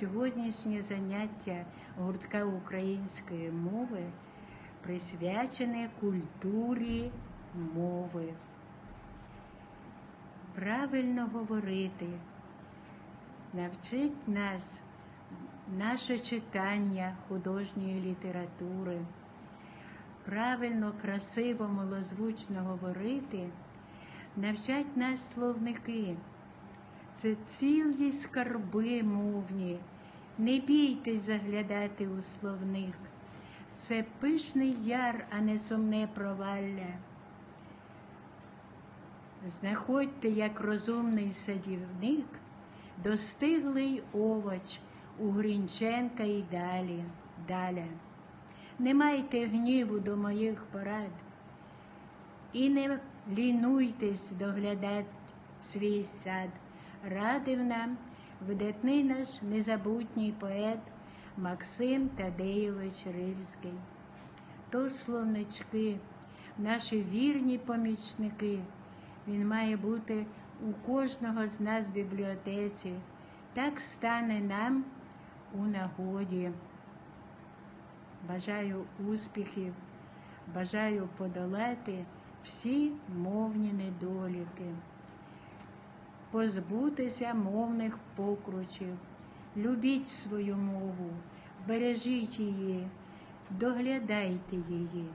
Сьогоднішнє заняття гуртка української мови присвячене культурі мови. Правильно говорити навчить нас наше читання художньої літератури. Правильно, красиво, малозвучно говорити, навчать нас словники. Це цілі скарби мовні. Не бійтесь заглядати у словник. Це пишний яр, а не сумне провалля. Знаходьте, як розумний садівник, достиглий овоч у Грінченка і далі, далі. Не майте гніву до моїх порад і не лінуйтесь доглядати свій сад. Радив нам видатний наш незабутній поет Максим Тадеєвич Рильський. Тож, словнички, наші вірні помічники, він має бути у кожного з нас в бібліотеці. Так стане нам у нагоді. Бажаю успіхів, бажаю подолати всі мовні недоліки, позбутися мовних покручів, любіть свою мову, бережіть її, доглядайте її.